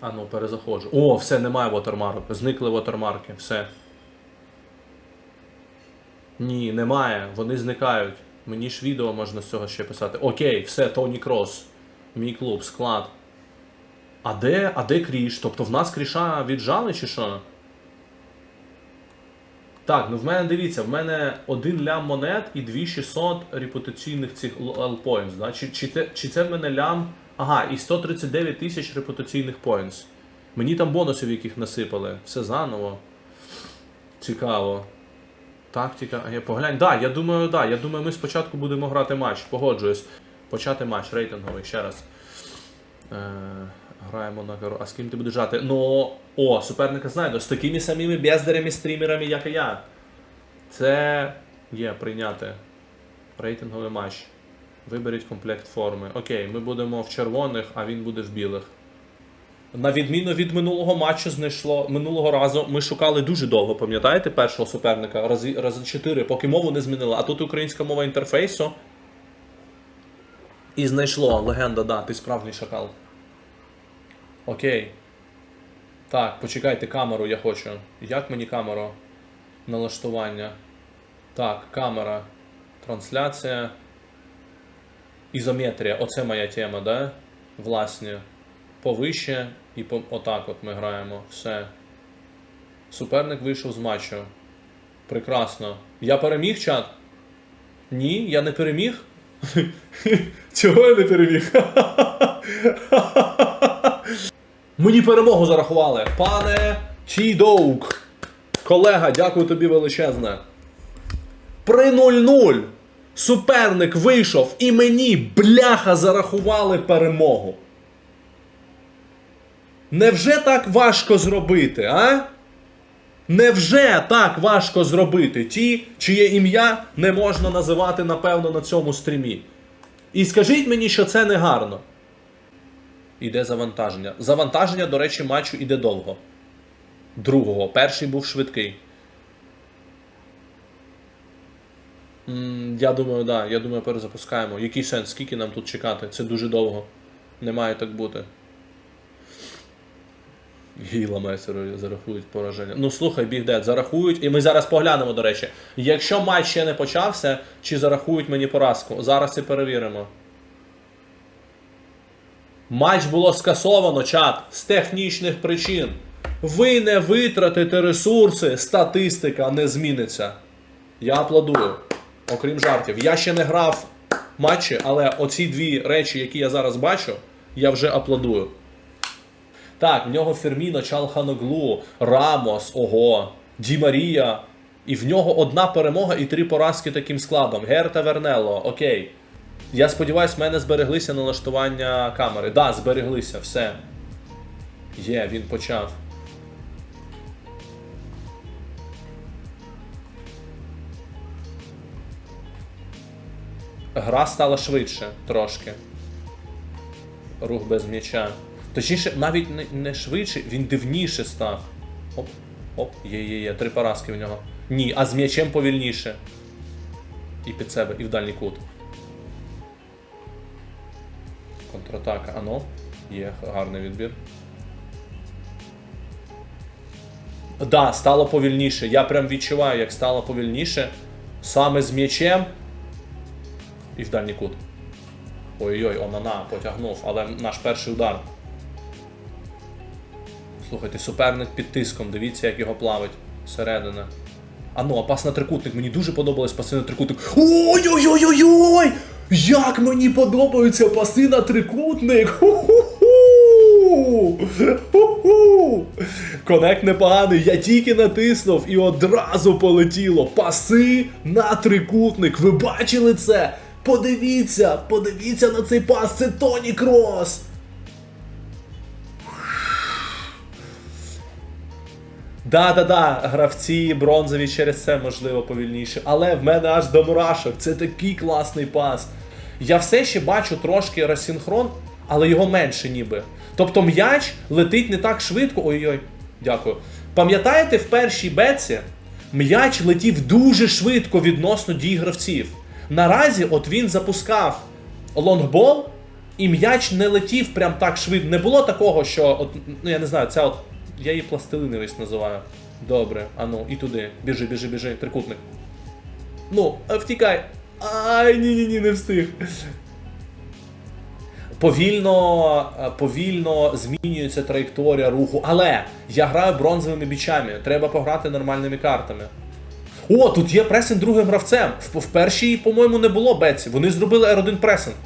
А ну, перезаходжу. О, все, немає вотермарок. Зникли вотермарки, все. Ні, немає. Вони зникають. Мені ж відео можна з цього ще писати. Окей, все, Тоні Крос. Мій клуб, склад. А де, а де кріш? Тобто в нас кріша віджали чи що? Так, ну в мене дивіться, в мене один лям монет і 2600 репутаційних цих L-points, да? Чи, чи, чи це в мене лям. Ага, і 139 тисяч репутаційних points. Мені там бонусів яких насипали. Все заново. Цікаво. Тактика. А я поглянь. Да, я думаю, да. Я думаю, ми спочатку будемо грати матч. Погоджуюсь. Почати матч рейтинговий ще раз. Е, граємо на гору. А з ким ти будеш грати? Ну, о, суперника знайду. З такими самими бездарями стрімерами, як і я. Це є прийняти. Рейтинговий матч. Виберіть комплект форми. Окей, ми будемо в червоних, а він буде в білих. На відміну від минулого матчу знайшло минулого разу. Ми шукали дуже довго, пам'ятаєте, першого суперника рази рази чотири, поки мову не змінили. А тут українська мова інтерфейсу. І знайшло легенда, да, ти справжній шакал. Окей. Так, почекайте камеру, я хочу. Як мені камеру? Налаштування. Так, камера. Трансляція. Ізометрія. Оце моя тема, да? Власне. Повище і по... отак от ми граємо. Все. Суперник вийшов з матчу. Прекрасно. Я переміг чат? Ні, я не переміг. Чого я не переміг? Мені перемогу зарахували. Пане Чідоук. Колега, дякую тобі величезне. При 0-0 суперник вийшов і мені бляха зарахували перемогу. Невже так важко зробити, а? Невже так важко зробити ті, чиє ім'я не можна називати, напевно, на цьому стрімі? І скажіть мені, що це не гарно. Іде завантаження. Завантаження, до речі, матчу іде довго. Другого. Перший був швидкий. Я думаю, да. Я думаю, перезапускаємо. Який сенс? Скільки нам тут чекати? Це дуже довго. Не має так бути. Гіла майстеру зарахують пораження. Ну слухай, бігдет, зарахують. І ми зараз поглянемо, до речі. Якщо матч ще не почався, чи зарахують мені поразку? Зараз і перевіримо. Матч було скасовано, чат, з технічних причин. Ви не витратите ресурси, статистика не зміниться. Я аплодую. Окрім жартів. Я ще не грав матчі, але оці дві речі, які я зараз бачу, я вже аплодую. Так, в нього Ферміно, Чалханоглу, Рамос, ого, Ді Марія. І в нього одна перемога і три поразки таким складом. Герта Вернело, окей. Я сподіваюсь, в мене збереглися налаштування камери. Да, збереглися, все. Є, він почав. Гра стала швидше трошки. Рух без м'яча. Точніше, навіть не, швидше, він дивніше став. Оп, оп, є, є, є. Три поразки в нього. Ні, а з м'ячем повільніше. І під себе, і в дальній кут. Контратака. Ано. Є гарний відбір. Да, стало повільніше. Я прям відчуваю, як стало повільніше. Саме з м'ячем. І в дальній кут. Ой-ой, Онана потягнув, але наш перший удар. Слухайте, суперник під тиском, дивіться, як його плавить. Середина. А ну, а пас на трикутник. Мені дуже подобались паси на трикутник. Ой-ой-ой-ой-ой! Як мені подобаються паси на трикутник! Ху-ху! Конект непоганий, я тільки натиснув і одразу полетіло. Паси на трикутник. Ви бачили це? Подивіться, подивіться на цей пас, це Тоні Крос! Да-да-да, гравці бронзові через це можливо повільніше. Але в мене аж до мурашок. Це такий класний пас. Я все ще бачу трошки розсинхрон, але його менше ніби. Тобто м'яч летить не так швидко. Ой-ой, дякую. Пам'ятаєте, в першій беці м'яч летів дуже швидко відносно дій гравців. Наразі, от він запускав лонгбол, І м'яч не летів прям так швидко. Не було такого, що. От, ну я не знаю, це от. Я її пластилиновість називаю. Добре, а ну, і туди. Біжи, біжи, біжи, трикутник. Ну, е, втікай. Ай, ні, ні, ні, не встиг. Повільно, е, повільно змінюється траєкторія руху, але я граю бронзовими бічами. Треба пограти нормальними картами. О, тут є пресинг другим гравцем. В, в першій, по-моєму, не було Бетсі. Вони зробили R1 пресинг.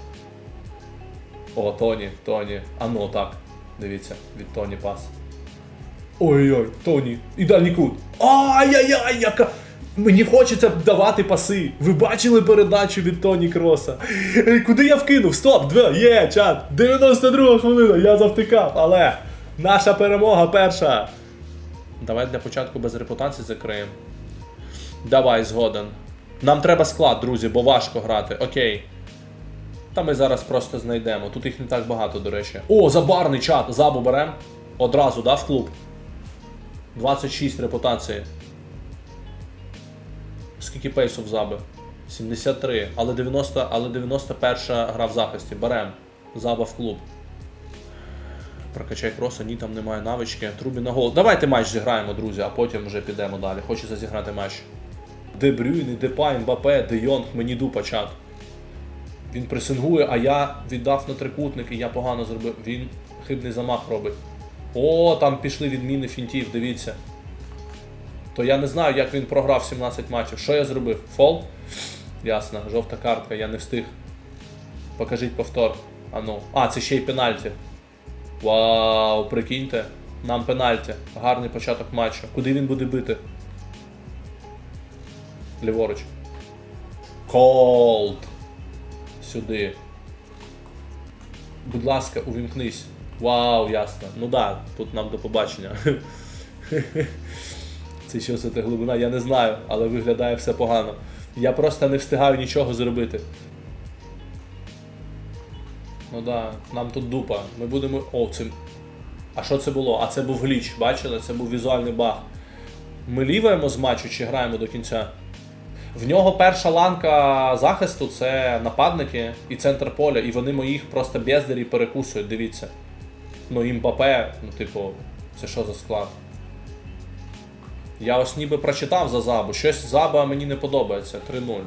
О, Тоні, Тоні. А ну так. Дивіться, від Тоні пас. Ой-ой, Тоні, ідеальний кут. Ай-яй-яй, яка. Мені хочеться давати паси. Ви бачили передачу від Тоні Кроса? Куди я вкинув? Стоп! Два, є, чат! 92 хвилина, я завтикав, але наша перемога перша. Давай для початку без репутації закриємо. Давай, згоден. Нам треба склад, друзі, бо важко грати. Окей. Та ми зараз просто знайдемо. Тут їх не так багато, до речі. О, забарний чат. Забу берем. Одразу, да, в клуб. 26 репутації. Скільки пейсу в заби? 73. Але 90, але 91 гра в захисті. Берем. Заба в клуб. Прокачай кроса, ні, там немає навички. Трубі на гол. Давайте матч зіграємо, друзі, а потім вже підемо далі. Хочеться зіграти матч. Де Брюйн, Депай, Мбапе, Де Йонг, мені ду почат. Він пресингує, а я віддав на трикутник і я погано зробив. Він хибний замах робить. О, там пішли відміни фінтів, дивіться. То я не знаю, як він програв 17 матчів. Що я зробив? Фол? Ясно, жовта картка, я не встиг. Покажіть повтор. А ну. А, це ще й пенальті. Вау, прикиньте. Нам пенальті. Гарний початок матчу. Куди він буде бити? Ліворуч. Колд. Сюди. Будь ласка, увімкнись. Вау, ясно. Ну да, тут нам до побачення. Це що це глибина, я не знаю, але виглядає все погано. Я просто не встигаю нічого зробити. Ну да, нам тут дупа. Ми будемо. О, це. А що це було? А це був гліч, бачили? Це був візуальний баг. Ми ліваємо з матчу чи граємо до кінця? В нього перша ланка захисту це нападники і центр поля, і вони моїх просто бездарі перекусують, дивіться. Ну, імпапе, ну, типу, це що за склад? Я ось ніби прочитав за забу. Щось заба мені не подобається. 3-0.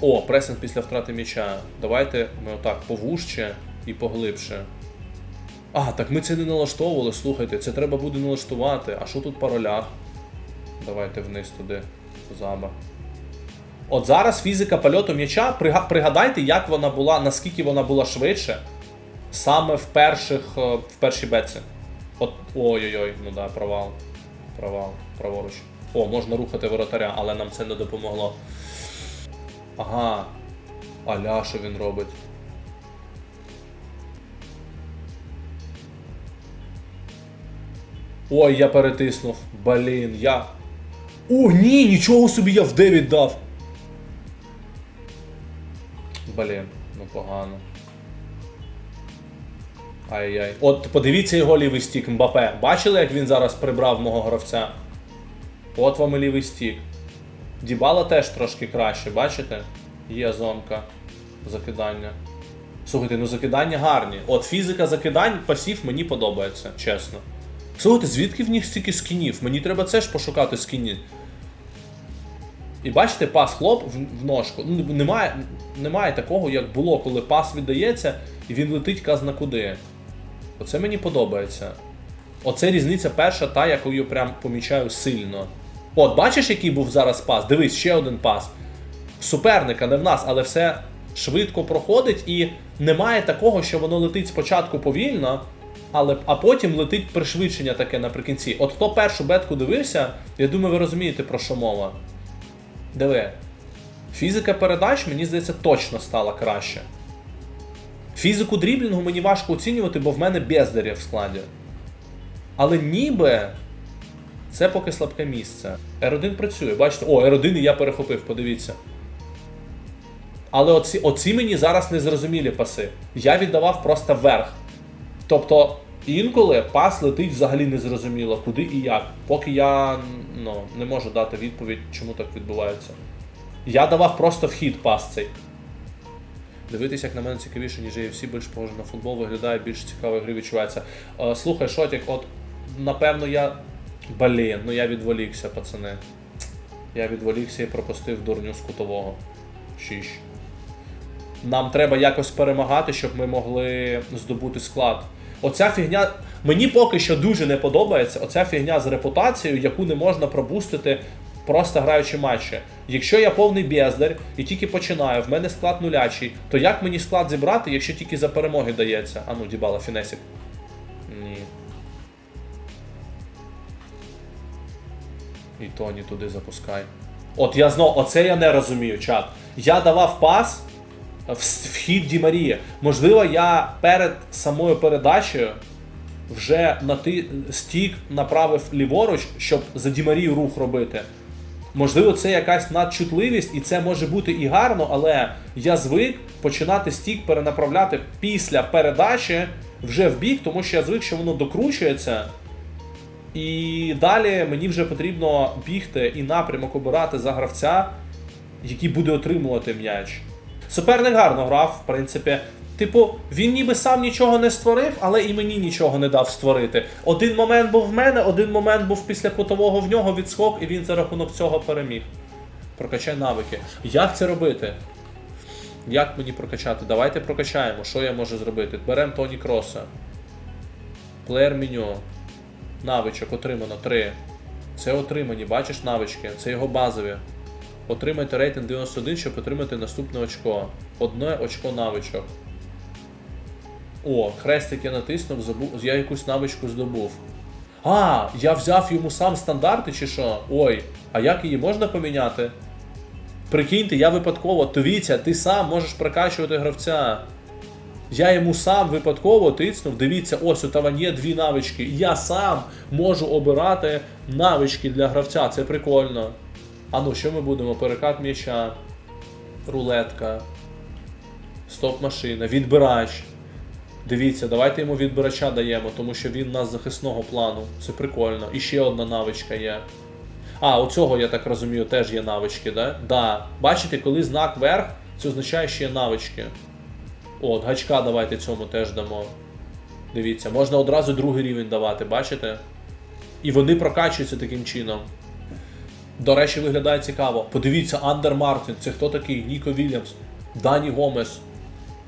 О, пресинг після втрати м'яча. Давайте ми отак повужче і поглибше. А, так ми це не налаштовували, слухайте, це треба буде налаштувати. А що тут по ролях? Давайте вниз туди. Заба. От зараз фізика польоту м'яча, пригадайте, як вона була, наскільки вона була швидше саме в перших е, в першій беці. От ой-ой-ой, ну да, провал. Провал, праворуч. О, можна рухати воротаря, але нам це не допомогло. Ага. Аля, що він робить? Ой, я перетиснув. Блін, я. О, ні, нічого собі я в 9 дав. Блін, ну погано. Ай-яй. От подивіться його лівий стік Мбапе. Бачили, як він зараз прибрав мого гравця? От вам і лівий стік. Дібала теж трошки краще, бачите? Є зонка закидання. Слухайте, ну закидання гарні. От фізика закидань, пасів мені подобається, чесно. Слухайте, звідки в них стільки скінів? Мені треба це ж пошукати скіні. І бачите, пас хлоп в, в ножку. Ну, немає, немає такого, як було, коли пас віддається і він летить казна куди. Оце мені подобається. Оце різниця перша, та, яку я прям помічаю сильно. От, бачиш, який був зараз пас? Дивись, ще один пас. Суперника, не в нас, але все швидко проходить і немає такого, що воно летить спочатку повільно, але, а потім летить пришвидшення таке наприкінці. От хто першу бетку дивився, я думаю, ви розумієте, про що мова. Диви. Фізика передач, мені здається, точно стала краще. Фізику дріблінгу мені важко оцінювати, бо в мене бездаря в складі. Але ніби це поки слабке місце. R1 працює, бачите, о, R1 і я перехопив, подивіться. Але оці, оці мені зараз незрозумілі паси. Я віддавав просто вверх. Тобто, інколи пас летить взагалі незрозуміло, куди і як. Поки я ну, не можу дати відповідь, чому так відбувається. Я давав просто вхід пас цей. Дивитись, як на мене цікавіше, ніж UFC, більш похоже на футбол, виглядає більш цікаво гри відчувається. Е, слухай, Шотік, от напевно я. Блін, ну я відволікся, пацани. Я відволікся і пропустив дурню з кутового. Шіш. Нам треба якось перемагати, щоб ми могли здобути склад. Оця фігня. Мені поки що дуже не подобається оця фігня з репутацією, яку не можна пробустити, просто граючи матчі. Якщо я повний бездар і тільки починаю, в мене склад нулячий, то як мені склад зібрати, якщо тільки за перемоги дається? А ну, дібала, фінесік. Ні. І Тоні туди запускай. От я знов, оце я не розумію, чат. Я давав пас в с- в хід Ді Марії. Можливо, я перед самою передачею вже на ти стік направив ліворуч, щоб за Ді Марію рух робити. Можливо, це якась надчутливість, і це може бути і гарно, але я звик починати стік перенаправляти після передачі вже в бік, тому що я звик, що воно докручується. І далі мені вже потрібно бігти і напрямок обирати за гравця, який буде отримувати м'яч. Суперник гарно грав, в принципі. Типу, він ніби сам нічого не створив, але і мені нічого не дав створити. Один момент був в мене, один момент був після кутового в нього відскок, і він за рахунок цього переміг. Прокачай навики. Як це робити? Як мені прокачати? Давайте прокачаємо. Що я можу зробити? Беремо Тоні Кроса. Плеєр меню. Навичок отримано 3. Це отримані, бачиш навички, це його базові. Отримайте рейтинг 91, щоб отримати наступне очко. Одне очко навичок. О, хрестик я натиснув, забув, я якусь навичку здобув. А, я взяв йому сам стандарти чи що? Ой, а як її можна поміняти? Прикиньте, я випадково, дивіться, ти сам можеш прокачувати гравця. Я йому сам випадково тиснув. Дивіться, ось у Таван є дві навички. Я сам можу обирати навички для гравця. Це прикольно. А ну, що ми будемо? Перекат м'яча, рулетка, стоп-машина, відбирач. Дивіться, давайте йому відбирача даємо, тому що він у нас захисного плану. Це прикольно. І ще одна навичка є. А, у цього, я так розумію, теж є навички, да? Да. Бачите, коли знак вверх, це означає, що є навички. От, гачка давайте цьому теж дамо. Дивіться, можна одразу другий рівень давати, бачите? І вони прокачуються таким чином. До речі, виглядає цікаво. Подивіться, Андер Мартін, це хто такий? Ніко Вільямс, Дані Гомес.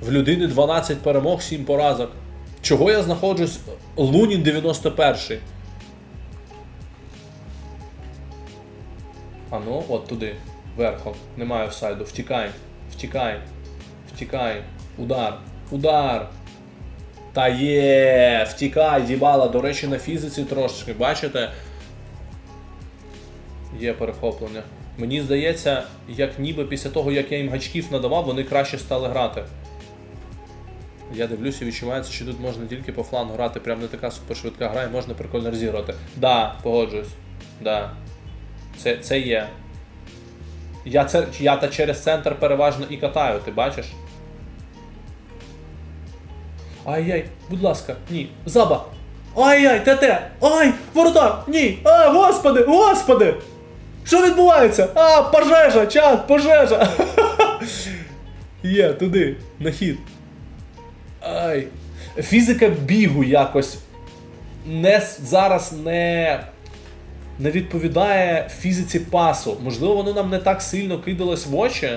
В людини 12 перемог, 7 поразок. Чого я знаходжусь? Лунін 91. А ну, от туди. Верхом. Немає офсайду. Втікай. Втікай. Втікай. Удар. Удар. Та є, втікай, дібала. До речі, на фізиці трошечки, бачите? Є перехоплення. Мені здається, як ніби після того, як я їм гачків надавав, вони краще стали грати. Я дивлюся відчувається, що тут можна тільки по флангу грати, прям не така супершвидка гра і можна прикольно розігрувати. Да, погоджуюсь. Да. Це, це є. Я, це, я та через центр переважно і катаю, ти бачиш? Ай-яй, будь ласка, ні. Заба! Ай-яй, ТТ! Ай! Воротар! Ні! А, господи! Господи! Що відбувається? А, пожежа! Чат, пожежа! Є, туди, на хід. Ай. Фізика бігу якось не зараз не, не відповідає фізиці пасу. Можливо, воно нам не так сильно кидалось в очі,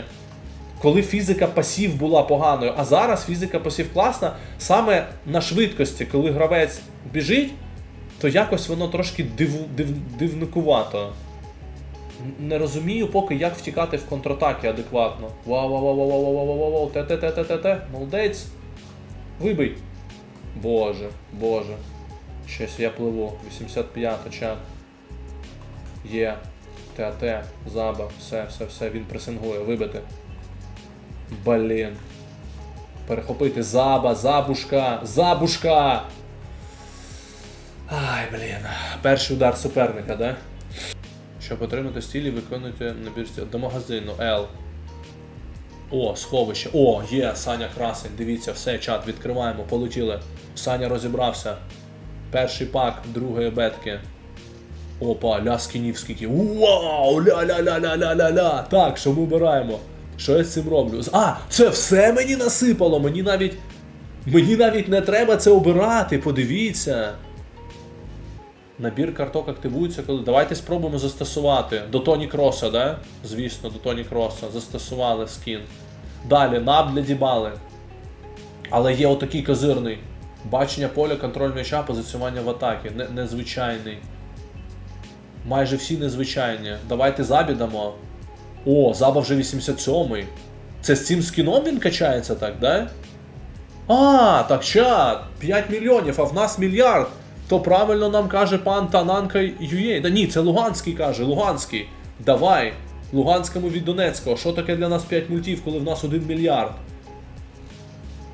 коли фізика пасів була поганою. А зараз фізика пасів класна саме на швидкості, коли гравець біжить, то якось воно трошки диву, див, дивникувато. Не розумію поки, як втікати в контратаки адекватно. Вау, вау, вау, вау, вау, вау, вау, те, те, те, те, те, те, молодець. Вибий. Боже, боже. Щось я пливу. 85 чат. Є. ТАТ, заба, все, все, все, він пресингує, вибити. Блін. Перехопити заба, забушка, забушка. Ай, блін. Перший удар суперника, да? Щоб отримати стілі, виконуйте набір стіль. до магазину L. О, сховище. О, є, Саня красень. Дивіться, все, чат, відкриваємо, полетіли. Саня розібрався. Перший пак другої бетки. Опа, ля скінів скільки. Вау! Ля-ля-ля-ля-ля-ля-ля. Так, що ми обираємо? Що я з цим роблю? А, це все мені насипало. Мені навіть. Мені навіть не треба це обирати, подивіться. Набір карток активується, коли. Давайте спробуємо застосувати. До Тоні Кроса, да? Звісно, до Тоні Кроса. Застосували скін. Далі, наб для дібали. Але є отакий козирний. Бачення поля, контроль м'яча, позиціонування в атакі. Не, незвичайний. Майже всі незвичайні. Давайте забі дамо. О, заба вже 87-й. Це з цим скіном він качається так, да? А, так чат, 5 мільйонів, а в нас мільярд. То правильно нам каже пан Тананка Юєй. Да ні, це Луганський каже, Луганський. Давай. Луганському від Донецького. Що таке для нас 5 мультів, коли в нас 1 мільярд?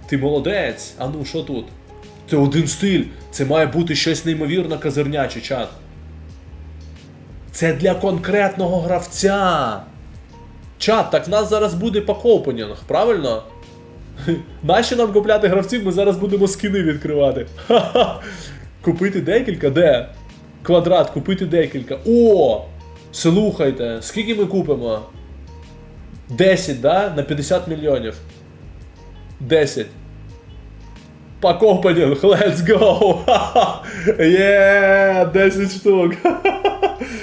Ти молодець. А ну, що тут? Це один стиль. Це має бути щось неймовірно казирняче, чат. Це для конкретного гравця. Чат, так в нас зараз буде пакопенінг, правильно? Нащо нам купляти гравців, ми зараз будемо скини відкривати. Ха-ха. Купити декілька? Де? Квадрат, купити декілька. О! Слухайте, скільки ми купимо? 10, да? На 50 мільйонів. 10. Пакопенінг, let's go! Є, 10 штук.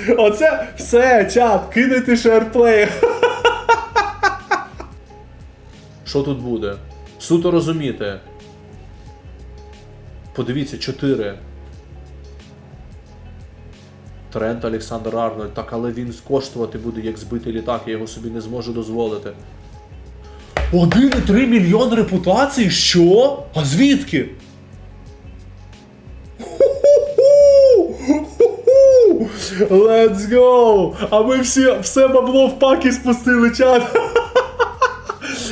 Оце все, чат, кидайте шерплей. Що тут буде? Суто розуміти. Подивіться, 4. Трент Олександр Арнольд. Так, але він коштувати буде як збитий літак, я його собі не зможу дозволити. 1,3 мільйон репутацій? Що? А звідки? Let's go! А ми всі все бабло в паки спустили чат.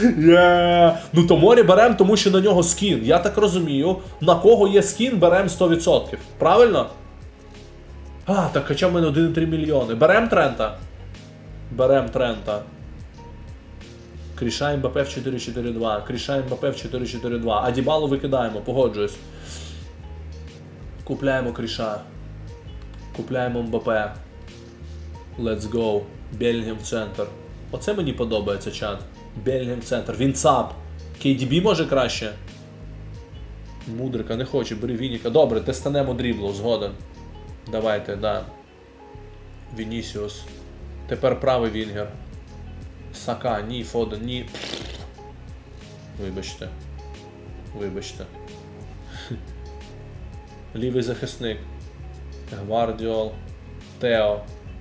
Yeah. Ну то морі берем, тому що на нього скін. Я так розумію, на кого є скін, берем 100%. Правильно? А, так хоча в мене 1,3 мільйони. Берем Трента. Берем Трента. Кріша МБП в 4-4-2. Кріша МБП в 4-4-2. А Дібалу викидаємо, погоджуюсь. Купляємо Кріша. Купляємо МБП. Let's go. Бельгіум центр. Оце мені подобається чат. Бельгіум центр. Він ЦАП. KDB може краще. Мудрика не хоче, бери Вініка. Добре, тестанемо дріблу, згоден. Давайте, да. Вінісіус. Тепер правий Вінгер. Сака, ні, Фоден, ні. Вибачте. Вибачте. Лівий захисник. Гвардіол. Тео.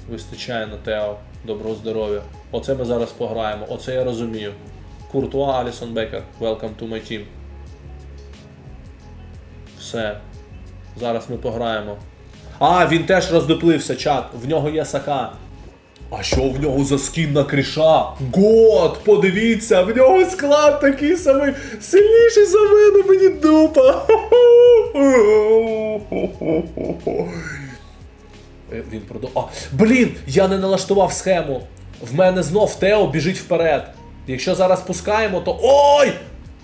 Вистачає на Тео. Доброго здоров'я. Оце ми зараз пограємо. Оце я розумію. Куртуа Алісон Бекер. Welcome to my team. Все. Зараз ми пограємо. А, він теж роздуплився, чат. В нього є сака. А що в нього за скін на кріша? Год! Подивіться, в нього склад такий самий сильніший за мене, мені дупа. Е, Він продов... А, блін, я не налаштував схему. В мене знов Тео біжить вперед. Якщо зараз пускаємо, то. Ой!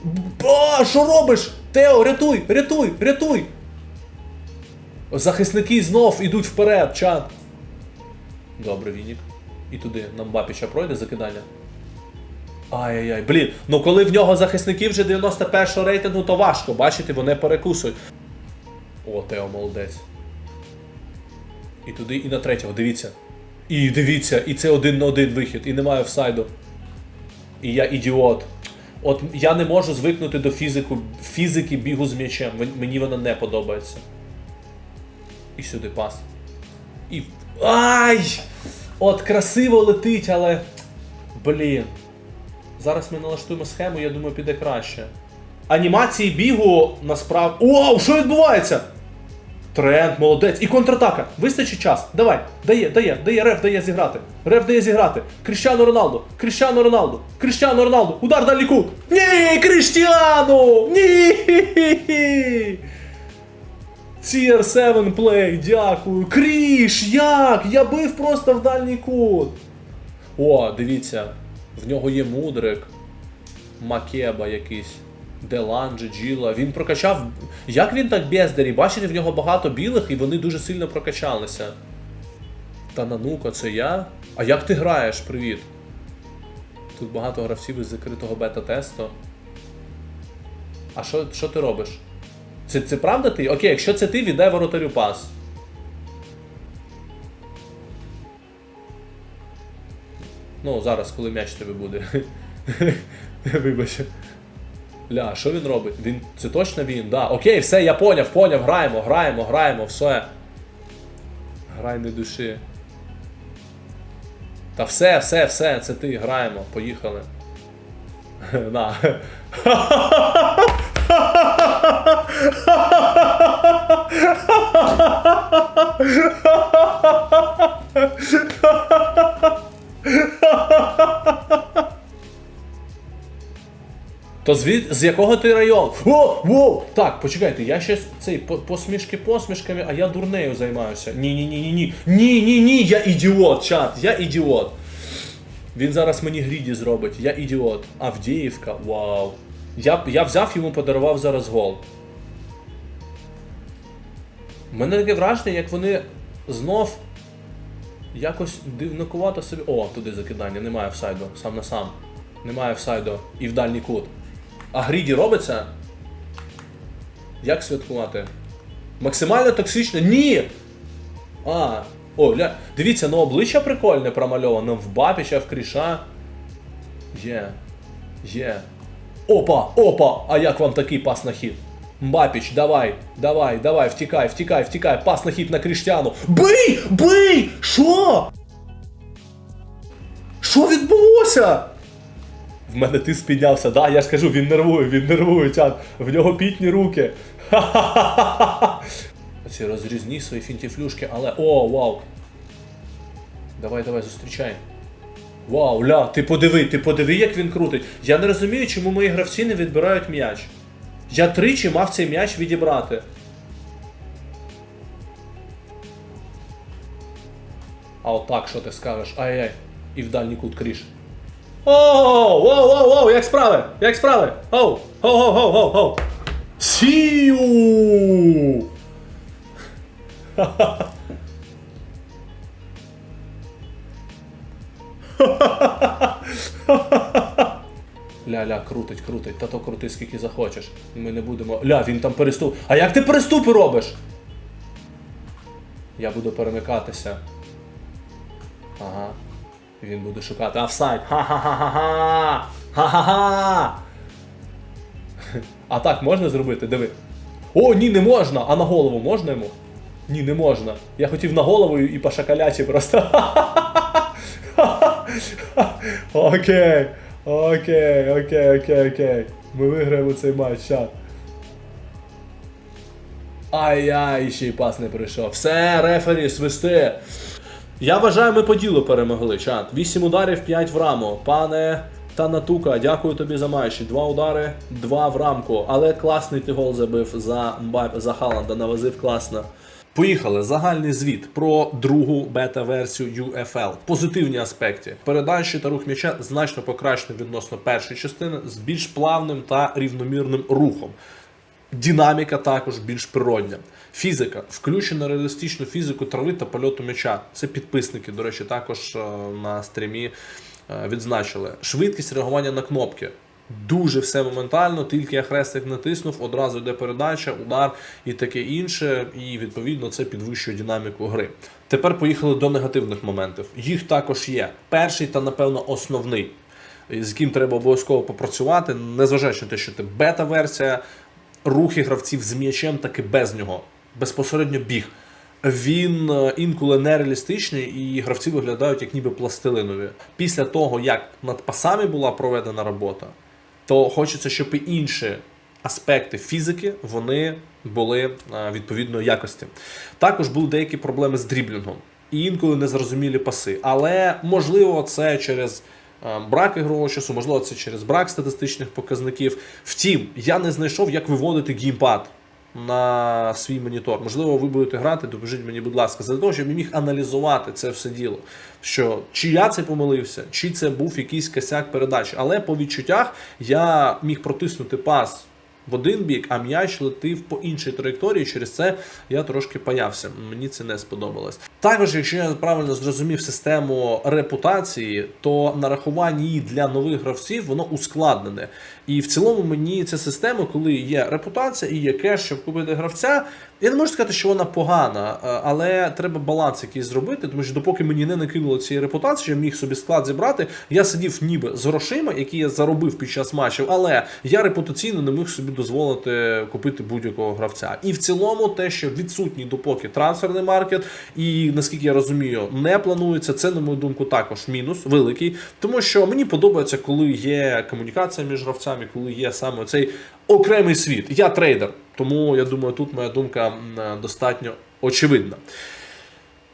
Б- А, що робиш? Тео, рятуй, рятуй, рятуй! Захисники знов ідуть вперед, чат. Добре, Вінік. І туди на Мбапіча пройде закидання. Ай-яй-яй, блін, ну коли в нього захисники вже 91 рейтингу, то важко, бачите, вони перекусують. О, Тео, молодець. І туди, і на третього, дивіться. І дивіться, і це один на один вихід, і немає офсайду. І я ідіот. От я не можу звикнути до фізику, фізики бігу з м'ячем. Мені вона не подобається. І сюди пас. І. Ай! От красиво летить, але. Блін. Зараз ми налаштуємо схему, я думаю, піде краще. Анімації бігу насправді. Вау, що відбувається? Тренд, молодець. І контратака. Вистачить час. Давай. Дає, дає, дає, реф дає зіграти. Реф дає зіграти. Кріщану Роналду. Кріщану Роналду. Кріщану Роналду. Удар далі кут. Ні, Кріштіану! Ні! CR7 плей, дякую. Кріш, як? Я бив просто в дальній кут. О, дивіться. В нього є мудрик. Макеба якийсь. Деланджі, Джіла. Він прокачав. Як він так бездарі? Бачите, в нього багато білих і вони дуже сильно прокачалися. Та нанука, це я? А як ти граєш? Привіт. Тут багато гравців із закритого бета-тесту. А що ти робиш? Це, це правда ти? Окей, якщо це ти, віддай воротарю пас. Ну, зараз, коли м'яч тобі буде. Вибач. Ля, що він робить? Він. Це точно він? Да. Окей, все, я поняв, поняв, граємо, граємо, граємо, все. Грай не душі. Та все, все, все, це ти, граємо, поїхали. На. То звід... з якого ти район? О, воу! Так, почекайте, я ще цей посмішки посмішками, а я дурнею займаюся. Ні, ні, ні, ні, ні. Ні, ні, ні, я ідіот, чат, я ідіот. Він зараз мені гріді зробить, я ідіот. Авдіївка, вау. Я, я взяв йому подарував зараз гол. У мене таке враження, як вони знов якось дивнокувато собі. О, туди закидання, немає офсайду, сам на сам. Немає офсайду і в дальній кут. А гріді робиться? Як святкувати? Максимально токсично? Ні! А, о, ля. Дивіться, ну обличчя прикольне промальовано в Бапіча, в Кріша. Є. Є. Опа, опа! А як вам такий пас на хід? Мбапіч, давай, давай, давай, втікай, втікай, втікай, пас на хід на Кріштяну. Бий! Бий! Що? Що відбулося? В мене тиск піднявся, да, я ж кажу, він нервує, він нервує, чат. В нього пітні руки. Ха-ха-ха-ха. Оці розрізні свої фінтіфлюшки, але. О, вау. Давай, давай, зустрічай. Вау, ля, ти подиви, ти подиви, як він крутить. Я не розумію, чому мої гравці не відбирають м'яч. Я тричі мав цей м'яч відібрати. А отак, що ти скажеш? Ай-яй. І в дальній кут кріш. Оу, воу, воу, воу, як справи? Як справи? Оу, оу, оу, оу, оу, оу. Сію! Ля-ля, крутить, крутить, та то крути скільки захочеш. Ми не будемо. Ля, він там переступ. А як ти переступи робиш? Я буду перемикатися. Ага. Він буде шукати офсайд. Ха-ха-ха-ха-ха! Ха-ха-ха! А так можна зробити? Диви. О, ні, не можна! А на голову можна йому? Ні, не можна. Я хотів на голову і по шакалячі просто. Окей. Окей, окей, окей, окей. Ми виграємо цей матч. Ай-яй, ще й пас не прийшов. Все, рефері, свисти. Я вважаю, ми по ділу перемогли, чат. 8 ударів, 5 в раму. Пане Танатука, дякую тобі за матчі. Два удари, два в рамку. Але класний ти гол забив за за Халанда, навозив класно. Поїхали. Загальний звіт про другу бета-версію UFL. Позитивні аспекти. Передачі та рух м'яча значно покращені відносно першої частини з більш плавним та рівномірним рухом. Динаміка також більш природня. Фізика. Включена реалістичну фізику трави та польоту м'яча. Це підписники, до речі, також е, на стрімі е, відзначили. Швидкість реагування на кнопки. Дуже все моментально, тільки я хрестик натиснув, одразу йде передача, удар і таке інше, і відповідно це підвищує динаміку гри. Тепер поїхали до негативних моментів. Їх також є. Перший та, напевно, основний, з яким треба обов'язково попрацювати, незважаючи на те, що це бета-версія, рухи гравців з м'ячем, так і без нього. Безпосередньо біг. Він е, інколи нереалістичний, і гравці виглядають як ніби пластилинові. Після того, як над пасами була проведена робота, то хочеться, щоб і інші аспекти фізики вони були е, відповідної якості. Також були деякі проблеми з дріблінгом і інколи незрозумілі паси. Але можливо, це через е, брак ігрового часу, можливо, це через брак статистичних показників. Втім, я не знайшов, як виводити геймпад на свій монітор. Можливо, ви будете грати, допоможіть мені, будь ласка, за того, щоб я міг аналізувати це все діло. Що чи я це помилився, чи це був якийсь косяк передачі. Але по відчуттях я міг протиснути пас в один бік, а м'яч летив по іншій траєкторії. Через це я трошки паявся. Мені це не сподобалось. Також, якщо я правильно зрозумів систему репутації, то нарахування її для нових гравців воно ускладнене. І в цілому мені ця система, коли є репутація і є кеш, щоб купити гравця. Я не можу сказати, що вона погана, е, але треба баланс якийсь зробити, тому що допоки мені не накинуло цієї репутації, я міг собі склад зібрати, я сидів ніби з грошима, які я заробив під час матчів, але я репутаційно не міг собі дозволити купити будь-якого гравця. І в цілому, те, що відсутній допоки трансферний маркет, і наскільки я розумію, не планується, це, на мою думку, також мінус великий, тому що мені подобається, коли є комунікація між гравцями, коли є саме цей окремий світ. Я трейдер, тому я думаю, тут моя думка достатньо очевидна.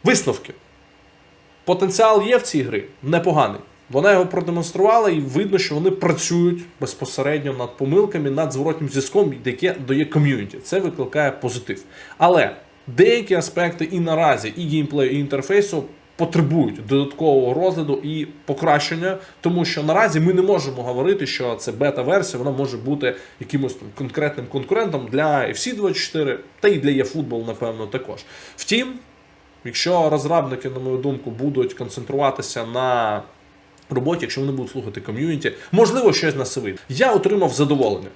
Висновки. Потенціал є в цій грі непоганий. Вона його продемонструвала, і видно, що вони працюють безпосередньо над помилками, над зворотнім зв'язком, яке дає ком'юніті. Це викликає позитив. Але деякі аспекти і наразі, і геймплею, і інтерфейсу потребують додаткового розгляду і покращення, тому що наразі ми не можемо говорити, що це бета-версія, вона може бути якимось там конкретним конкурентом для FC24 та й для eFootball, напевно, також. Втім, Якщо розробники, на мою думку, будуть концентруватися на роботі, якщо вони будуть слухати ком'юніті, можливо, щось на вийде. Я отримав задоволення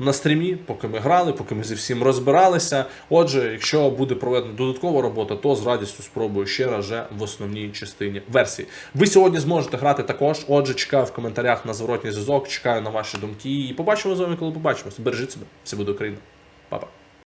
на стрімі, поки ми грали, поки ми зі всім розбиралися. Отже, якщо буде проведена додаткова робота, то з радістю спробую ще раз вже в основній частині версії. Ви сьогодні зможете грати також. Отже, чекаю в коментарях на зворотній зв'язок, чекаю на ваші думки. І побачимо з вами, коли побачимося. Бережіть себе, все буде Україна. Па-па.